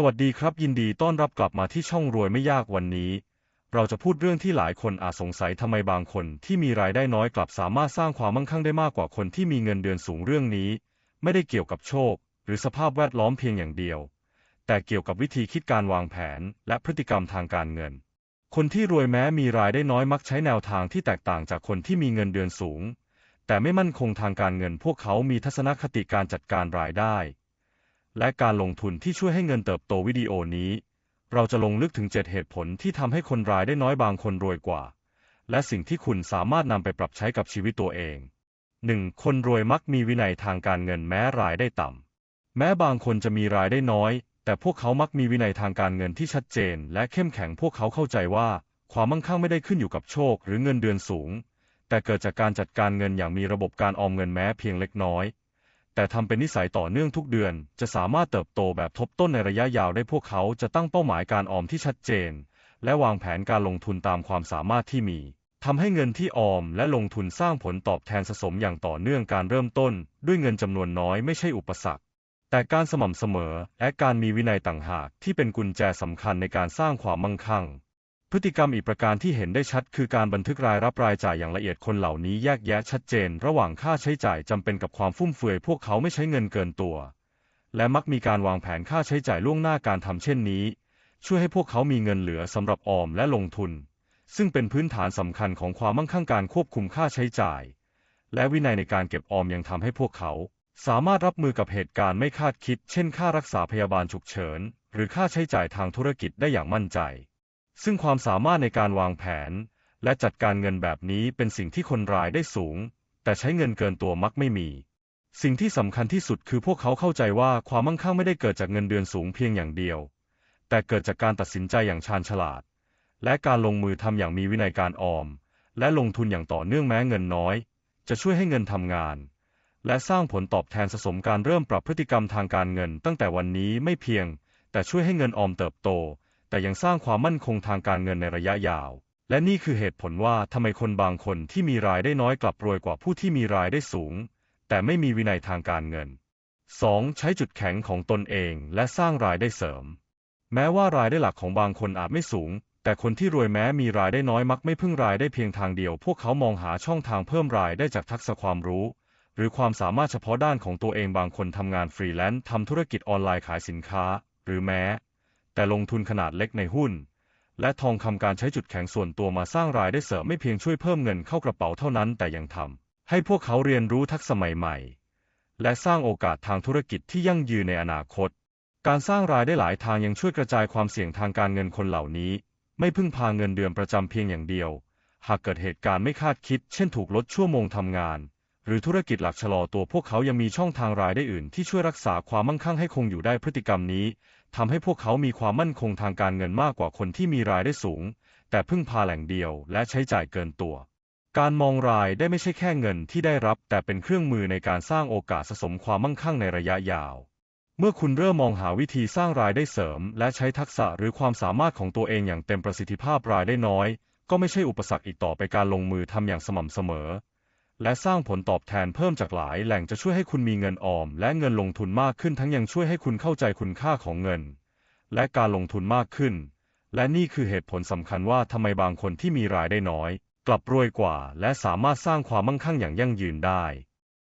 สวัสดีครับยินดีต้อนรับกลับมาที่ช่องรวยไม่ยากวันนี้ เราจะพูดเรื่องที่หลายคนอาจสงสัยทำไมบางคนที่มีรายได้น้อยกลับสามารถสร้างความมั่งคั่งได้มากกว่าคนที่มีเงินเดือนสูงเรื่องนี้ ไม่ได้เกี่ยวกับโชค หรือสภาพแวดล้อมเพียงอย่างเดียว แต่เกี่ยวกับวิธีคิดการวางแผนและพฤติกรรมทางการเงิน คนที่รวยแม้มีรายได้น้อยมักใช้แนวทางที่แตกต่างจากคนที่มีเงินเดือนสูง แต่ไม่มั่นคงทางการเงินพวกเขามีทัศนคติการจัดการรายได้ และการลงทุนที่ช่วยให้เงินเติบโตวิดีโอนี้ เราจะลงลึกถึง 7 เหตุผลที่ทำให้คนรายได้น้อยบางคนรวยกว่า และสิ่งที่คุณสามารถนำไปปรับใช้กับชีวิตตัวเอง 1. คนรวยมักมีวินัยทางการเงินแม้รายได้ต่ำ แม้บางคนจะมีรายได้น้อย แต่พวกเขามักมีวินัยทางการเงินที่ชัดเจน และเข้มแข็งพวกเขาเข้าใจว่า ความมั่งคั่งไม่ได้ขึ้นอยู่กับโชค หรือเงินเดือนสูง แต่เกิดจากการจัดการเงินอย่างมีระบบการออมเงินแม้เพียงเล็กน้อย แต่ทำเป็นนิสัยต่อเนื่องทุกเดือน จะสามารถเติบโตแบบทบต้นในระยะยาวได้พวกเขาจะตั้งเป้าหมายการออมที่ชัดเจน และวางแผนการลงทุนตามความสามารถที่มีทำให้เงินที่ออมและลงทุนสร้างผลตอบแทนสะสมอย่างต่อเนื่องการเริ่มต้น ด้วยเงินจำนวนน้อยไม่ใช่อุปสรรค แต่การสม่ำเสมอและการมีวินัยต่างหากที่เป็นกุญแจสำคัญในการสร้างความมั่งคั่ง พฤติกรรมอีกประการที่เห็นได้ชัดคือการบันทึกรายรับรายจ่ายอย่างละเอียดคนเหล่านี้แยกแยะชัดเจน ระหว่างค่าใช้จ่ายจำเป็นกับความฟุ่มเฟือยพวกเขาไม่ใช้เงินเกินตัว และมักมีการวางแผนค่าใช้จ่ายล่วงหน้าการทำเช่นนี้ ช่วยให้พวกเขามีเงินเหลือสำหรับออมและลงทุน ซึ่งเป็นพื้นฐานสำคัญของความมั่งคั่งการควบคุมค่าใช้จ่าย และวินัยในการเก็บออมยังทำให้พวกเขา สามารถรับมือกับเหตุการณ์ไม่คาดคิด เช่น ค่ารักษาพยาบาลฉุกเฉิน หรือค่าใช้จ่ายทางธุรกิจได้อย่างมั่นใจ ซึ่งความสามารถในการวางแผน และจัดการเงินแบบนี้เป็นสิ่งที่คนรายได้สูง แต่ใช้เงินเกินตัวมักไม่มี สิ่งที่สำคัญที่สุดคือพวกเขาเข้าใจว่าความมั่งคั่งไม่ได้เกิดจากเงินเดือนสูงเพียงอย่างเดียว แต่เกิดจากการตัดสินใจอย่างชาญฉลาด และการลงมือทำอย่างมีวินัยการออม และลงทุนอย่างต่อเนื่องแม้เงินน้อย จะช่วยให้เงินทำงานและสร้างผลตอบแทนสะสมการเริ่มปรับพฤติกรรมทางการเงินตั้งแต่วันนี้ไม่เพียง แต่ช่วยให้เงินออมเติบโต แต่ยังสร้างความมั่นคงทางการเงินในระยะยาว และนี่คือเหตุผลว่าทำไมคนบางคนที่มีรายได้น้อยกลับรวยกว่าผู้ที่มีรายได้สูง แต่ไม่มีวินัยทางการเงิน 2. ใช้จุดแข็งของตนเองและสร้างรายได้เสริม แม้ว่ารายได้หลักของบางคนอาจไม่สูง แต่คนที่รวยแม้มีรายได้น้อยมักไม่พึ่งรายได้เพียงทางเดียว พวกเขามองหาช่องทางเพิ่มรายได้จากทักษะความรู้ หรือความสามารถเฉพาะด้านของตัวเองบางคนทำงานฟรีแลนซ์ทำธุรกิจออนไลน์ขายสินค้า หรือแม้ แต่ลงทุนขนาดเล็กในหุ้น และทองคำการใช้จุดแข็งส่วนตัวมาสร้างรายได้เสริมไม่เพียงช่วยเพิ่มเงินเข้ากระเป๋าเท่านั้น แต่ยังทำให้พวกเขาเรียนรู้ทักษะใหม่ๆ และสร้างโอกาสทางธุรกิจที่ยั่งยืนในอนาคต การสร้างรายได้หลายทางยังช่วยกระจายความเสี่ยงทางการเงินคนเหล่านี้ ไม่พึ่งพาเงินเดือนประจำเพียงอย่างเดียว หากเกิดเหตุการณ์ไม่คาดคิด เช่นถูกลดชั่วโมงทำงาน หรือธุรกิจหลักชะลอตัวพวกเขายังมีช่องทางรายได้อื่น ที่ช่วยรักษาความมั่งคั่งให้คงอยู่ได้พฤติกรรมนี้ทำให้พวกเขามีความมั่นคงทางการเงินมากกว่าคนที่มีรายได้สูง แต่พึ่งพาแหล่งเดียวและใช้จ่ายเกินตัว การมองรายได้ไม่ใช่แค่เงินที่ได้รับ แต่เป็นเครื่องมือในการสร้างโอกาสสะสมความมั่งคั่งในระยะยาว เมื่อคุณเริ่มมองหาวิธีสร้างรายได้เสริม และใช้ทักษะหรือความสามารถของตัวเองอย่างเต็มประสิทธิภาพรายได้น้อย ก็ไม่ใช่อุปสรรคอีกต่อไปการลงมือทำอย่างสม่ำเสมอ และสร้างผลตอบแทนเพิ่มจากหลายแหล่งจะช่วยให้คุณมีเงินออม และเงินลงทุนมากขึ้นทั้งยังช่วยให้คุณเข้าใจคุณค่าของเงิน และการลงทุนมากขึ้น และนี่คือเหตุผลสำคัญว่าทำไมบางคนที่มีรายได้น้อย กลับรวยกว่า และสามารถสร้างความมั่งคั่งอย่างยั่งยืนได้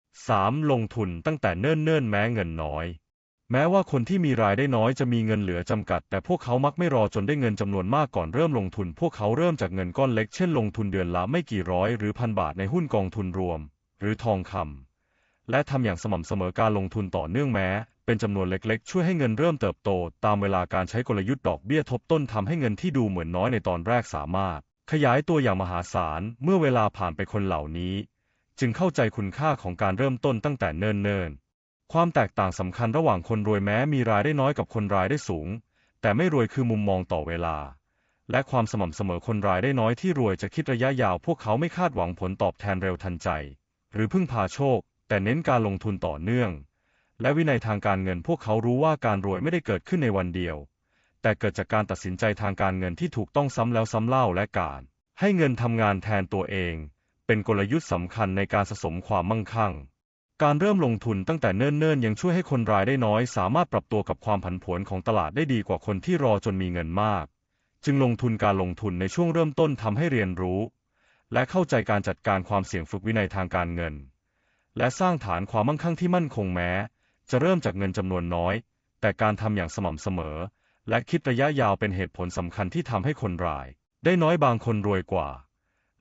3. ลงทุนตั้งแต่เนิ่นๆแม้เงินน้อย แม้ว่าคนที่มีรายได้น้อยจะมีเงินเหลือจำกัด แต่พวกเขามักไม่รอจนได้เงินจำนวนมากก่อนเริ่มลงทุน พวกเขาเริ่มจากเงินก้อนเล็กเช่นลงทุนเดือนละไม่กี่ร้อยหรือพันบาทในหุ้นกองทุนรวม หรือทองคำและทำอย่างสม่ำเสมอการลงทุนต่อเนื่องแม้ เป็นจำนวนเล็กๆ ช่วยให้เงินเริ่มเติบโต ตามเวลาการใช้กลยุทธ์ดอกเบี้ยทบต้นทำให้เงินที่ดูเหมือนน้อยในตอนแรกสามารถ ขยายตัวอย่างมหาศาลเมื่อเวลาผ่านไปคนเหล่านี้ จึงเข้าใจคุณค่าของการเริ่มต้นตั้งแต่เนิ่นๆ ความแตกต่างสำคัญระหว่างคนรวยแม้มีรายได้น้อยกับคนรายได้สูง แต่ไม่รวยคือมุมมองต่อเวลา และความสม่ำเสมอคนรายได้น้อยที่รวยจะคิดระยะยาว พวกเขาไม่คาดหวังผลตอบแทนเร็วทันใจ หรือพึ่งพาโชค แต่เน้นการลงทุนต่อเนื่อง และวินัยทางการเงินพวกเขารู้ว่าการรวยไม่ได้เกิดขึ้นในวันเดียว แต่เกิดจากการตัดสินใจทางการเงินที่ถูกต้องซ้ำแล้วซ้ำเล่าและการ ให้เงินทำงานแทนตัวเอง เป็นกลยุทธ์สำคัญในการสะสมความมั่งคั่ง การเริ่มลงทุนตั้งแต่เนิ่นๆ ยังช่วยให้คนรายได้น้อย สามารถปรับตัวกับความผันผวนของตลาดได้ดีกว่าคนที่รอจนมีเงินมาก จึงลงทุนการลงทุนในช่วงเริ่มต้นทำให้เรียนรู้ และเข้าใจการจัดการความเสี่ยงฝึกวินัยทางการเงิน และสร้างฐานความมั่งคั่งที่มั่นคงแม้ จะเริ่มจากเงินจำนวนน้อย แต่การทำอย่างสม่ำเสมอ และคิดระยะยาวเป็นเหตุผลสำคัญที่ทำให้คนราย ได้น้อยบางคนรวยกว่า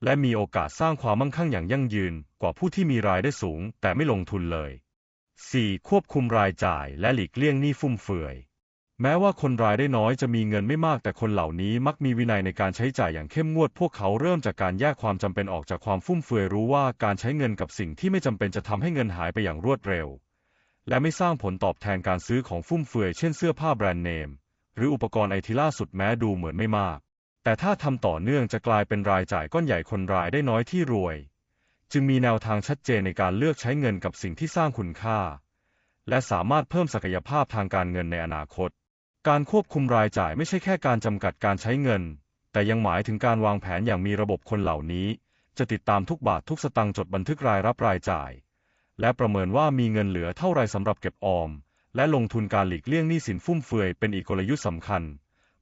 และมีโอกาสสร้างความมั่งคั่งอย่างยั่งยืนกว่าผู้ที่มีรายได้สูงแต่ไม่ลงทุนเลย 4. ควบคุมรายจ่ายและหลีกเลี่ยงหนี้ฟุ่มเฟือย แม้ว่าคนรายได้น้อยจะมีเงินไม่มากแต่คนเหล่านี้มักมีวินัยในการใช้จ่ายอย่างเข้มงวด พวกเขาเริ่มจากการแยกความจำเป็นออกจากความฟุ่มเฟือยรู้ว่าการใช้เงินกับสิ่งที่ไม่จำเป็นจะทำให้เงินหายไปอย่างรวดเร็ว และไม่สร้างผลตอบแทนการซื้อของฟุ่มเฟือยเช่นเสื้อผ้าแบรนด์เนมหรืออุปกรณ์ไอทีล่าสุดแม้ดูเหมือนไม่มาก แต่ถ้าทำต่อเนื่องจะกลายเป็นรายจ่ายก้อนใหญ่คนรายได้น้อยที่รวย จึงมีแนวทางชัดเจนในการเลือกใช้เงินกับสิ่งที่สร้างคุณค่า และสามารถเพิ่มศักยภาพทางการเงินในอนาคต การควบคุมรายจ่ายไม่ใช่แค่การจำกัดการใช้เงิน แต่ยังหมายถึงการวางแผนอย่างมีระบบคนเหล่านี้ จะติดตามทุกบาททุกสตางค์จดบันทึกรายรับรายจ่าย และประเมินว่ามีเงินเหลือเท่าไรสำหรับเก็บออม และลงทุนการหลีกเลี่ยงหนี้สินฟุ่มเฟือยเป็นอีกกลยุทธ์สำคัญ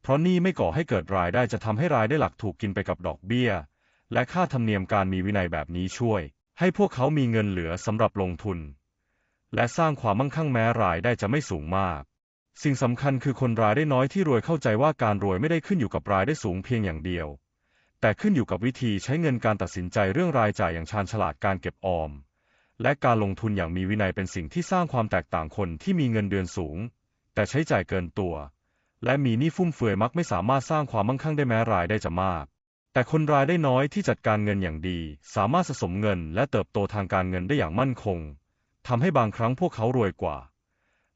เพราะหนี้ไม่ก่อให้เกิดรายได้จะทำให้รายได้หลักถูกกินไปกับดอกเบี้ย และค่าธรรมเนียมการมีวินัยแบบนี้ช่วย ให้พวกเขามีเงินเหลือสำหรับลงทุน และสร้างความมั่งคั่งแม้รายได้จะไม่สูงมาก สิ่งสำคัญคือคนรายได้น้อยที่รวยเข้าใจว่าการรวยไม่ได้ขึ้นอยู่กับรายได้สูงเพียงอย่างเดียว แต่ขึ้นอยู่กับวิธีใช้เงินการตัดสินใจเรื่องรายจ่ายอย่างชาญฉลาดการเก็บออม และการลงทุนอย่างมีวินัยเป็นสิ่งที่สร้างความแตกต่างคนที่มีเงินเดือนสูง แต่ใช้จ่ายเกินตัว และมีหนี้ฟุ่มเฟือยมักไม่สามารถสร้างความมั่งคั่งได้แม้รายได้จะมาก แต่คนรายได้น้อยที่จัดการเงินอย่างดี สามารถสะสมเงินและเติบโตทางการเงินได้อย่างมั่นคงทำให้บางครั้งพวกเขารวยกว่า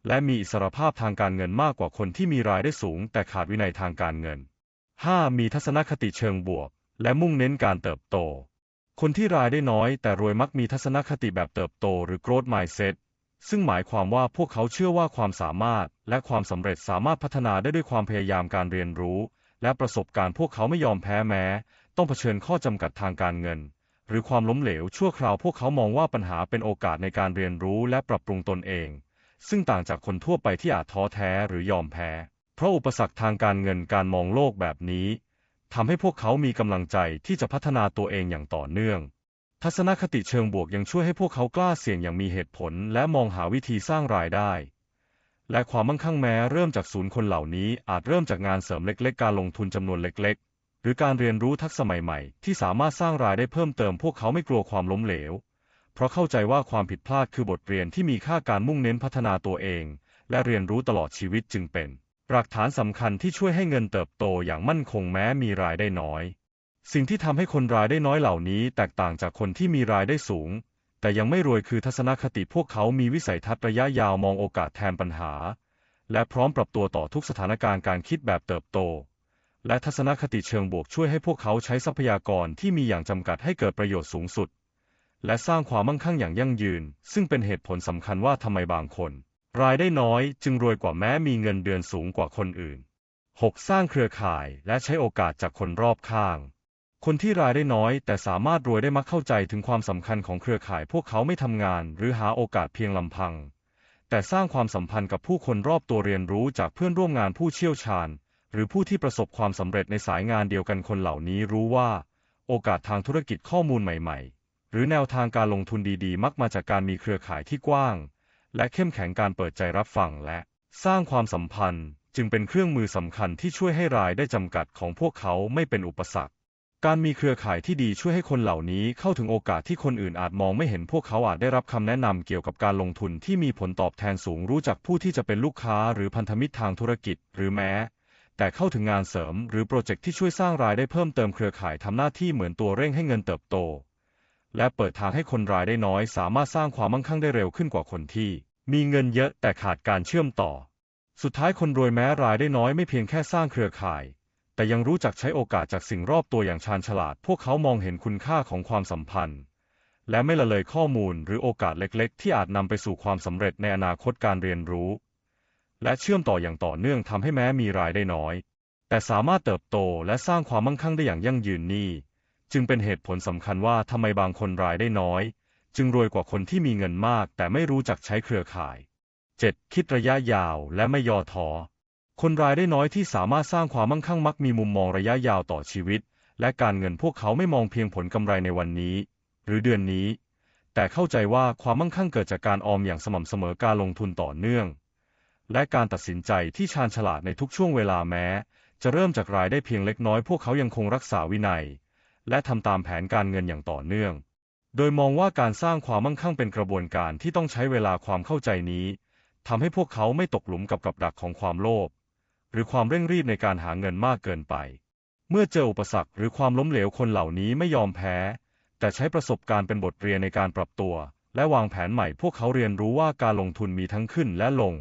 และมีอิสรภาพทางการเงินมากกว่าคนที่มีรายได้สูง แต่ขาดวินัยทางการเงิน 5. มีทัศนคติเชิงบวก และมุ่งเน้นการเติบโต คนที่รายได้น้อย แต่รวยมักมีทัศนคติแบบเติบโตหรือ growth mindset ซึ่งหมายความว่าพวกเขาเชื่อว่าความสามารถและความสำเร็จสามารถพัฒนาได้ด้วยความพยายามการเรียนรู้ และประสบการณ์พวกเขาไม่ยอมแพ้แม้ ต้องเผชิญข้อจำกัดทางการเงิน หรือความล้มเหลวชั่วคราวพวกเขามองว่าปัญหาเป็นโอกาสในการเรียนรู้และปรับปรุงตนเอง ซึ่งต่างจากคนทั่วไปที่อาจท้อแท้หรือยอมแพ้ เพราะอุปสรรคทางการเงินการมองโลกแบบนี้ทำให้พวกเขามีกำลังใจที่จะพัฒนาตัวเองอย่างต่อเนื่อง ทัศนคติเชิงบวกยังช่วยให้พวกเขากล้าเสี่ยงอย่างมีเหตุผล และมองหาวิธีสร้างรายได้ และความมั่งคั่งแม้เริ่มจากศูนย์คนเหล่านี้อาจเริ่มจากงานเสริมเล็ก ๆ การลงทุนจำนวนเล็ก ๆ หรือการเรียนรู้ทักษะใหม่ ๆ ที่สามารถสร้างรายได้เพิ่มเติมพวกเขาไม่กลัวความล้มเหลว เพราะเข้าใจว่าความผิดพลาดคือบทเรียนที่มีค่าการมุ่งเน้นพัฒนาตัวเอง และเรียนรู้ตลอดชีวิตจึงเป็นหลักฐานสำคัญที่ช่วยให้เงินเติบโตอย่างมั่นคงแม้มีรายได้น้อย สิ่งที่ทำให้คนรายได้น้อยเหล่านี้แตกต่างจากคนที่มีรายได้สูง แต่ยังไม่รวยคือทัศนคติพวกเขามีวิสัยทัศน์ระยะยาวมองโอกาสแทนปัญหา และพร้อมปรับตัวต่อทุกสถานการณ์การคิดแบบเติบโต และทัศนคติเชิงบวกช่วยให้พวกเขาใช้ทรัพยากรที่มีอย่างจำกัดให้เกิดประโยชน์สูงสุด และสร้างความมั่งคั่งอย่างยั่งยืน ซึ่งเป็นเหตุผลสำคัญว่าทำไมบางคน รายได้น้อยจึงรวยกว่าแม้มีเงินเดือนสูงกว่าคนอื่น 6. สร้างเครือข่ายและใช้โอกาสจากคนรอบข้าง คนที่รายได้น้อย แต่สามารถรวยได้มักเข้าใจถึงความสำคัญของเครือข่าย พวกเขาไม่ทำงานหรือหาโอกาสเพียงลำพัง แต่สร้างความสัมพันธ์กับผู้คนรอบตัวเรียนรู้จากเพื่อนร่วมงานผู้เชี่ยวชาญ หรือผู้ที่ประสบความสำเร็จในสายงานเดียวกันคนเหล่านี้รู้ว่า โอกาสทางธุรกิจข้อมูลใหม่ๆ หรือแนวทางการลงทุนดีๆ มักมาจากการมีเครือข่ายที่กว้าง และเข้มแข็งการเปิดใจรับฟังและ สร้างความสัมพันธ์ จึงเป็นเครื่องมือสำคัญที่ช่วยให้รายได้จำกัดของพวกเขาไม่เป็นอุปสรรค การมีเครือข่ายที่ดีช่วยให้คนเหล่านี้เข้าถึงโอกาสที่คนอื่นอาจมองไม่เห็นพวกเขาอาจได้รับคำแนะนำเกี่ยวกับการลงทุนที่มีผลตอบแทนสูงรู้จักผู้ที่จะเป็นลูกค้าหรือพันธมิตรทางธุรกิจ หรือแม้ แต่เข้าถึงงานเสริมหรือโปรเจกต์ที่ช่วยสร้างรายได้เพิ่มเติมเครือข่ายทำหน้าที่เหมือนตัวเร่งให้เงินเติบโต และเปิดทางให้คนรายได้น้อย สามารถสร้างความมั่งคั่งได้เร็วขึ้นกว่าคนที่ มีเงินเยอะแต่ขาดการเชื่อมต่อ สุดท้ายคนรวยแม้รายได้น้อยไม่เพียงแค่สร้างเครือข่าย แต่ยังรู้จักใช้โอกาสจากสิ่งรอบตัวอย่างชาญฉลาด พวกเขามองเห็นคุณค่าของความสัมพันธ์ และไม่ละเลยข้อมูลหรือโอกาสเล็กๆ ที่อาจนำไปสู่ความสำเร็จในอนาคตการเรียนรู้ และเชื่อมต่ออย่างต่อเนื่องทำให้แม้มีรายได้น้อย แต่สามารถเติบโตและสร้างความมั่งคั่งได้อย่างยั่งยืนนี่ จึงเป็นเหตุผลสำคัญว่าทำไมบางคนรายได้น้อย จึงรวยกว่าคนที่มีเงินมาก แต่ไม่รู้จักใช้เครือข่าย 7. คิดระยะยาวและไม่ย่อท้อ คนรายได้น้อยที่สามารถสร้างความมั่งคั่งมักมีมุมมองระยะยาวต่อชีวิต และการเงินพวกเขาไม่มองเพียงผลกำไรในวันนี้ หรือเดือนนี้ แต่เข้าใจว่าความมั่งคั่งเกิดจากการออมอย่างสม่ำเสมอการลงทุนต่อเนื่อง และการตัดสินใจที่ชาญฉลาดในทุกช่วงเวลาแม้ จะเริ่มจากรายได้เพียงเล็กน้อย พวกเขายังคงรักษาวินัย และทำตามแผนการเงินอย่างต่อเนื่อง โดยมองว่าการสร้างความมั่งคั่งเป็นกระบวนการที่ต้องใช้เวลาความเข้าใจนี้ทำให้พวกเขาไม่ตกหลุมกับกับดักของความโลภ รือความเร่งรีบในการหาเงินมากเกินไป เมื่อเจออุปสรรคหรือความล้มเหลวคนเหล่านี้ไม่ยอมแพ้ แต่ใช้ประสบการณ์เป็นบทเรียนในการปรับตัว และวางแผนใหม่พวกเขาเรียนรู้ว่าการลงทุนมีทั้งขึ้นและลง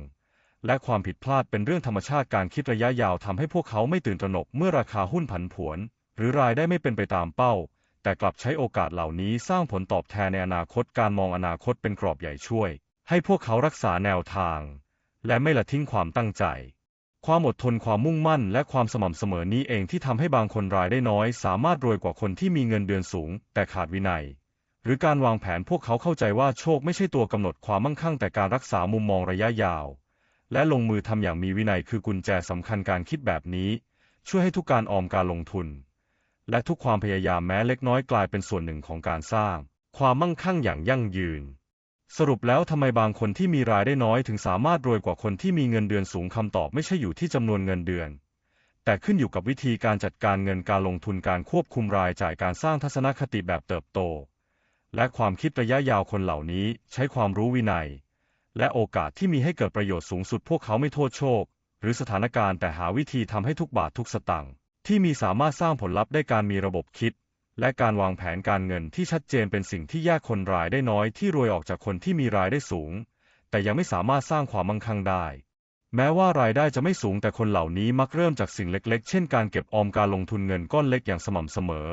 และความผิดพลาดเป็นเรื่องธรรมชาติการคิดระยะยาวทำให้พวกเขาไม่ตื่นตระหนกเมื่อราคาหุ้นผันผวน หรือรายได้ไม่เป็นไปตามเป้า แต่กลับใช้โอกาสเหล่านี้สร้างผลตอบแทนในอนาคตการมองอนาคตเป็นกรอบใหญ่ช่วย ให้พวกเขารักษาแนวทาง และไม่ละทิ้งความตั้งใจ ความอดทนความมุ่งมั่น และความสม่ำเสมอนี้เองที่ทำให้บางคนรายได้น้อย สามารถรวยกว่าคนที่มีเงินเดือนสูง แต่ขาดวินัย หรือการวางแผนพวกเขาเข้าใจว่าโชคไม่ใช่ตัวกำหนดความมั่งคั่งแต่การรักษามุมมองระยะยาว และลงมือทำอย่างมีวินัยคือกุญแจสำคัญการคิดแบบนี้ ช่วยให้ทุกการออมการลงทุน และทุกความพยายามแม้เล็กน้อยกลายเป็นส่วนหนึ่งของการสร้าง ความมั่งคั่งอย่างยั่งยืน สรุปแล้วทำไมบางคนที่มีรายได้น้อยถึงสามารถรวยกว่าคนที่มีเงินเดือนสูงคำตอบไม่ใช่อยู่ที่จำนวนเงินเดือน แต่ขึ้นอยู่กับวิธีการจัดการเงินการลงทุนการควบคุมรายจ่ายการสร้างทัศนคติแบบเติบโต และความคิดระยะยาวคนเหล่านี้ใช้ความรู้วินัย และโอกาสที่มีให้เกิดประโยชน์สูงสุดพวกเขาไม่โทษโชค หรือสถานการณ์แต่หาวิธีทำให้ทุกบาททุกสตางค์ที่มีสามารถสร้างผลลัพธ์ได้การมีระบบคิด และการวางแผนการเงินที่ชัดเจนเป็นสิ่งที่แยกคนรายได้น้อยที่รวยออกจากคนที่มีรายได้สูง แต่ยังไม่สามารถสร้างความมั่งคั่งได้ แม้ว่ารายได้จะไม่สูงแต่คนเหล่านี้มักเริ่มจากสิ่งเล็กๆ เช่นการเก็บออมการลงทุนเงินก้อนเล็กอย่างสม่ำเสมอ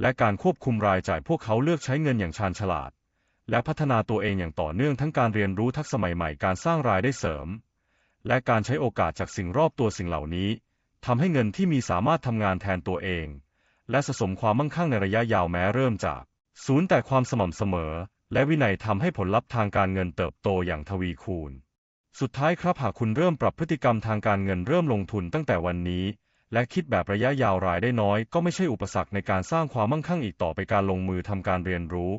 และการควบคุมรายจ่ายพวกเขาเลือกใช้เงินอย่างชาญฉลาด และพัฒนาตัวเองอย่างต่อเนื่องทั้งการเรียนรู้ทักษะใหม่ๆ การสร้างรายได้เสริม และการใช้โอกาสจากสิ่งรอบตัวสิ่งเหล่านี้ทำให้เงินที่มีสามารถทำงานแทนตัวเอง และสะสมความมั่งคั่งในระยะยาวแม้เริ่มจากศูนย์แต่ความสม่ำเสมอ และวินัยทำให้ผลลัพธ์ทางการเงินเติบโตอย่างทวีคูณ สุดท้ายครับหากคุณเริ่มปรับพฤติกรรมทางการเงินเริ่มลงทุนตั้งแต่วันนี้ และคิดแบบระยะยาวรายได้น้อย ก็ไม่ใช่อุปสรรคในการสร้างความมั่งคั่งอีกต่อไปการลงมือทำการเรียนรู้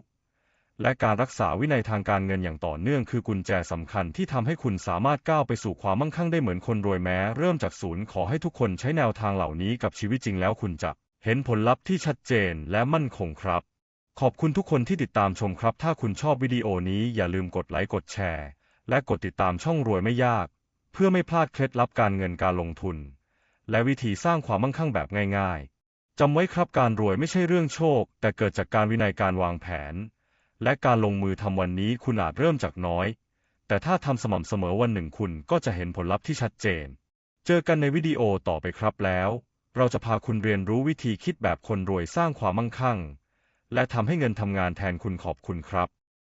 และการรักษาวินัยทางการเงินอย่างต่อเนื่องคือกุญแจสำคัญที่ทำให้คุณสามารถก้าวไปสู่ความมั่งคั่งได้เหมือนคนรวยแม้ เริ่มจากศูนย์ขอให้ทุกคนใช้แนวทางเหล่านี้กับชีวิตจริงแล้วคุณจะ เห็นผลลัพธ์ที่ชัดเจนและมั่นคงครับ ขอบคุณทุกคนที่ติดตามชมครับ ถ้าคุณชอบวิดีโอนี้อย่าลืมกดไลค์กดแชร์ และกดติดตามช่องรวยไม่ยาก เพื่อไม่พลาดเคล็ดลับการเงินการลงทุน และวิธีสร้างความมั่งคั่งแบบง่าย ๆจำไว้ครับการรวยไม่ใช่เรื่องโชค แต่เกิดจากการวินัยการวางแผน และการลงมือทำวันนี้คุณอาจเริ่มจากน้อย แต่ถ้าทำสม่ำเสมอวันหนึ่งคุณก็จะเห็นผลลัพธ์ที่ชัดเจน เจอกันในวิดีโอต่อไปครับแล้ว เราจะพาคุณเรียนรู้วิธีคิดแบบคนรวยสร้างความมั่งคั่ง และทำให้เงินทำงานแทนคุณขอบคุณครับ